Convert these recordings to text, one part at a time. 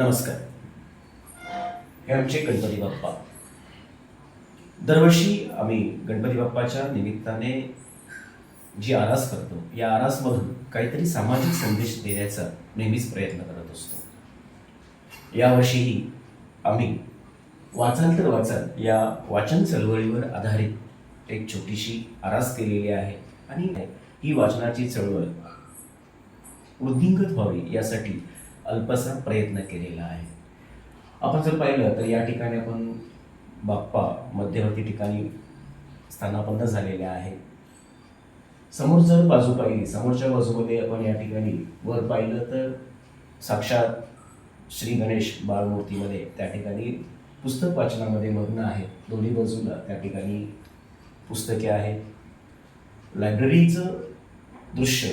नमस्कार. हे आमचे गणपती बाप्पा. दरवर्षी आम्ही गणपती बाप्पाच्या निमित्ताने जी आरास करतो या आरासमधून काहीतरी सामाजिक संदेश देण्याचा नेहमीच प्रयत्न करत असतो. यावर्षीही आम्ही वाचाल तर वाचाल या वाचन चळवळीवर आधारित एक छोटीशी आरास केलेली आहे आणि ही वाचनाची चळवळ वृद्धिंगत व्हावी यासाठी अल्पसा प्रयत्न केलेला आहे. आपण जर पाहिलं तर या ठिकाणी आपण बाप्पा मध्यवर्ती ठिकाणी स्थानापन्न झालेले आहे समोर जर बाजू पाहिली समोरच्या बाजूमध्ये आपण या ठिकाणी वर पाहिलं तर साक्षात श्री गणेश बाळमूर्तीमध्ये त्या ठिकाणी पुस्तक वाचनामध्ये मग्न आहेत. दोन्ही बाजूला त्या ठिकाणी पुस्तके आहेत. लायब्ररीचं दृश्य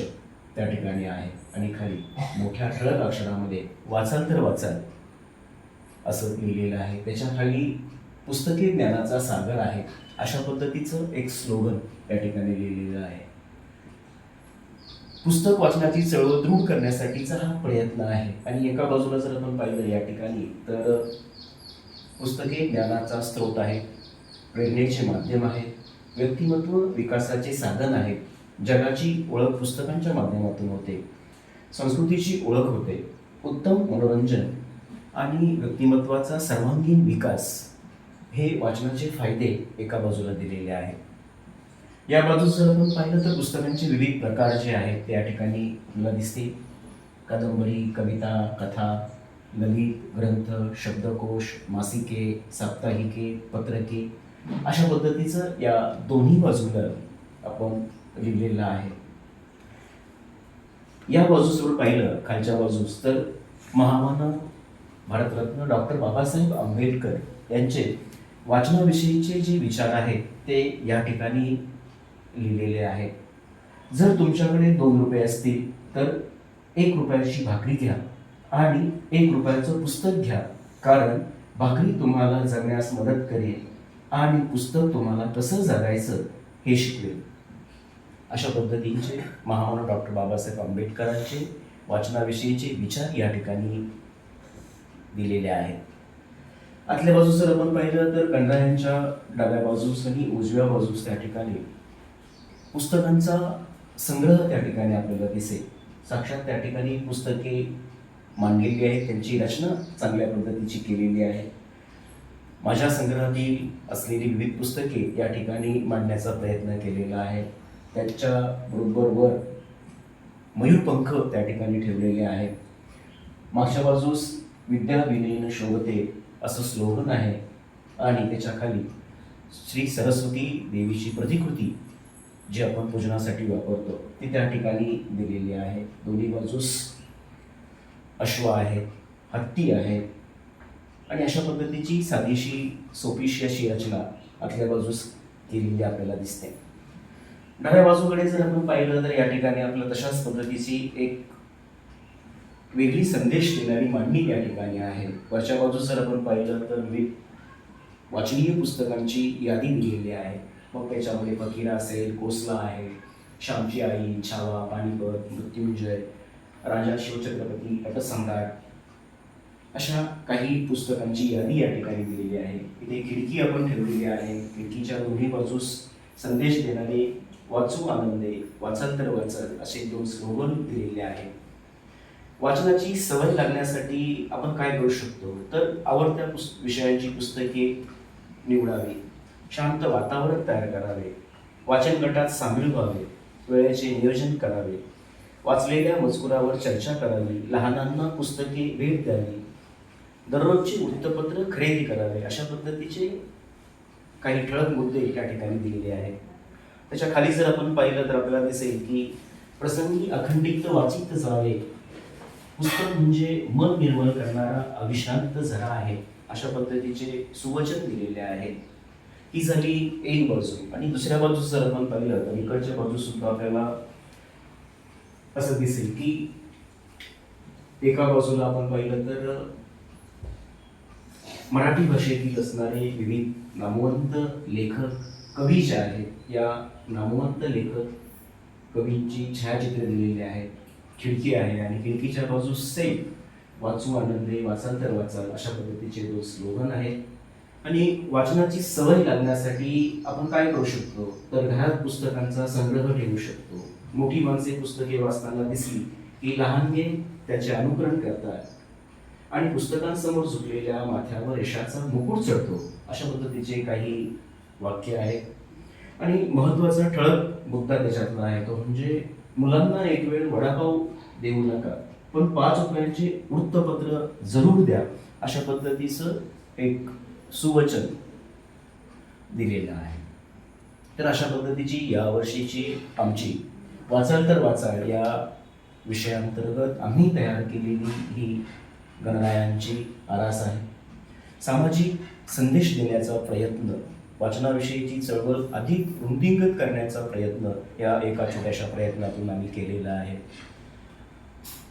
त्या ठिकाणी आहे. आणि खाली मोठ्या ठळक अक्षरामध्ये वाचाल तर वाचाल असं लिहिलेलं आहे. त्याच्याखाली पुस्तके ज्ञानाचा सागर आहे. अशा पद्धतीचं एक स्लोगन या ठिकाणी लिहिलेलं आहे. पुस्तक वाचनाची चळवळ दृढ करण्यासाठीचा हा प्रयत्न आहे. आणि एका बाजूला जर आपण पाहिलं या ठिकाणी तर पुस्तके ज्ञानाचा स्रोत आहे प्रेरणेचे माध्यम आहे व्यक्तिमत्व विकासाचे साधन आहे जगाची ओळख पुस्तकांच्या माध्यमातून होते. संस्कृतीची ओळख होते उत्तम मनोरंजन आणि व्यक्तिमत्वाचा सर्वांगीण विकास हे वाचनाचे फायदे एका बाजूला दिलेले आहेत या बाजूस जर आपण पाहिलं तर पुस्तकांचे विविध प्रकार जे आहेत ते या ठिकाणी आपल्याला दिसते कादंबरी कविता कथा ललित ग्रंथ शब्दकोश मासिके साप्ताहिके पत्रके अशा पद्धतीचं या दोन्ही बाजूला आपण लिहिलेलं आहे. या बाजूस जर पाहिलं खालच्या बाजूस तर महामानव भारतरत्न डॉक्टर बाबासाहेब आंबेडकर यांचे वाचनाविषयीचे जे विचार आहेत ते या ठिकाणी लिहिलेले आहेत. जर तुमच्याकडे दोन रुपये असतील तर एक रुपयाची भाकरी घ्या आणि एक रुपयाचं पुस्तक घ्या. कारण भाकरी तुम्हाला जगण्यास मदत करेल आणि पुस्तक तुम्हाला कसं जगायचं हे शिकवेल. अशा पद्धतींचे महामानव डॉक्टर बाबासाहेब आंबेडकरांचे वाचनाविषयीचे विचार या ठिकाणी दिलेले आहेत. आतल्या बाजूस जर आपण पाहिलं तर गणरायांच्या डाव्या बाजूस आणि उजव्या बाजूस त्या ठिकाणी पुस्तकांचा संग्रह त्या ठिकाणी आपल्याला दिसेल. साक्षात त्या ठिकाणी पुस्तके मांडलेली आहेत त्यांची रचना चांगल्या पद्धतीची केलेली आहे. माझ्या संग्रहातील असलेली विविध पुस्तके या ठिकाणी मांडण्याचा प्रयत्न केलेला आहे. त्याच्या बरोबर मयूरपंख त्या ठिकाणी ठेवलेले आहेत. मागच्या बाजूस विद्या विनयन शोभते असं स्लोगन आहे. आणि त्याच्याखाली श्री सरस्वती देवीची प्रतिकृती जी आपण पूजनासाठी वापरतो ती त्या ठिकाणी दिलेली आहे. दोन्ही बाजूस अश्व आहेत हत्ती आहेत. आणि अशा पद्धतीची साधीशी सोपीशी अशी रचना आतल्या बाजूस केलेली आपल्याला दिसते. डाव्या बाजूकडे जर आपण पाहिलं तर या ठिकाणी आपलं तशाच पद्धतीची एक वेगळी संदेश देणारी मांडणी या ठिकाणी आहे. वरच्या बाजूस जर आपण पाहिलं तर विविध वाचनीय पुस्तकांची यादी दिलेली आहे. मग त्याच्यामध्ये फकीरा असेल कोसला आहे श्यामची आई छावा पाणीपत मृत्युंजय राजा शिवछत्रपती पटसम्राट अशा काही पुस्तकांची यादी या ठिकाणी दिलेली आहे. इथे खिडकी आपण ठेवलेली आहे. खिडकीच्या दोन्ही बाजूस संदेश देणारी वाचू आनंदे वाचांतर वाचन असे दोन स्लोगन दिलेले आहेत. वाचनाची सवय लागण्यासाठी आपण काय करू शकतो? तर आवडत्या पुस विषयांची पुस्तके निवडावी. शांत वातावरण तयार करावे. वाचन गटात सामील व्हावे. वेळेचे नियोजन करावे. वाचलेल्या मजकुरावर चर्चा करावी. लहानांना पुस्तके भेट द्यावी. दररोजचे वृत्तपत्र खरेदी करावे. अशा पद्धतीचे काही ठळक मुद्दे या ठिकाणी दिलेले आहेत. त्याच्याखाली जर आपण पाहिलं तर आपल्याला दिसेल की प्रसंगी अखंडित वाचित जावे. पुस्तक म्हणजे मन निर्मळ करणारा अविश्रांत झरा आहे. अशा पद्धतीचे सुवचन दिलेले आहे. ही झाली एक बाजू. आणि दुसऱ्या बाजूस जर आपण पाहिलं तर इकडच्या बाजू सुद्धा आपल्याला असं दिसेल की एका बाजूला आपण पाहिलं तर मराठी भाषेतील असणारे विविध नामवंत लेखक कवी ज्या आहेत या नामवंत लेखक कवींची छायाचित्रे दिलेली आहेत. खिडकी आहे आणि खिडकीच्या बाजूस सेम वाचू आनंदे वाचांतर वाचाल अशा पद्धतीचे दोन स्लोगन आहे आणि वाचनाची सवय लागण्यासाठी आपण काय करू शकतो? तर घरात पुस्तकांचा संग्रह ठेवू शकतो. मोठी माणसे पुस्तके वाचताना दिसली की लहानगे त्याचे अनुकरण करतात. आणि पुस्तकांसमोर झुकलेल्या माथ्यावर यशाचा मुकुट चढतो. अशा पद्धतीचे काही वाक्य आहे. आणि महत्त्वाचा ठळक मुद्दा त्याच्यातला आहे तो म्हणजे मुलांना एक वेळ वडापाव देऊ नका पण पाच रुपयांचे वृत्तपत्र जरूर द्या अशा पद्धतीचं एक सुवचन दिलेलं आहे. तर अशा पद्धतीची यावर्षीची आमची वाचाल तर वाचाल या विषयांतर्गत आम्ही तयार केलेली ही गणरायांची आरास आहे. सामाजिक संदेश देण्याचा प्रयत्न वाचनाविषयीची चळवळ अधिक वृद्धिंगत करण्याचा प्रयत्न या एका छोट्याशा प्रयत्नातून आम्ही केलेला आहे.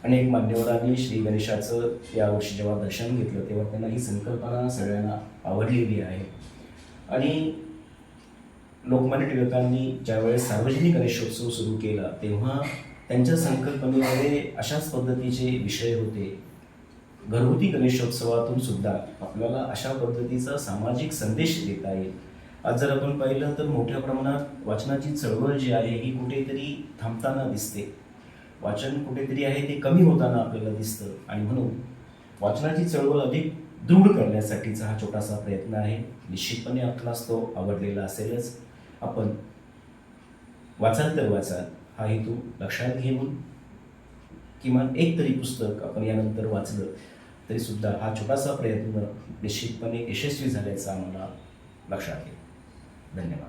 अनेक मान्यवरांनी श्री गणेशाचं यावर्षी जेव्हा दर्शन घेतलं तेव्हा त्यांना ही संकल्पना सगळ्यांना आवडलेली आहे. आणि लोकमान्य टिळकांनी ज्यावेळेस सार्वजनिक गणेशोत्सव सुरू केला तेव्हा त्यांच्या संकल्पनेमध्ये अशाच पद्धतीचे विषय होते. घरगुती गणेशोत्सवातून सुद्धा आपल्याला अशा पद्धतीचा सामाजिक संदेश देता येईल. आज जर आपण पाहिलं तर मोठ्या प्रमाणात वाचनाची चळवळ जी आहे ही कुठेतरी थांबताना दिसते. वाचन कुठेतरी आहे ते कमी होताना आपल्याला दिसतं. आणि म्हणून वाचनाची चळवळ अधिक दृढ करण्यासाठीचा हा छोटासा प्रयत्न आहे. निश्चितपणे आपणास तो आवडलेला असेलच. आपण वाचाल तर वाचाल. हा हेतू लक्षात घेऊन किमान एक तरी पुस्तक आपण यानंतर वाचलं तरीसुद्धा हा छोटासा प्रयत्न निश्चितपणे यशस्वी झाल्याचा आम्हाला लक्षात येईल 问你了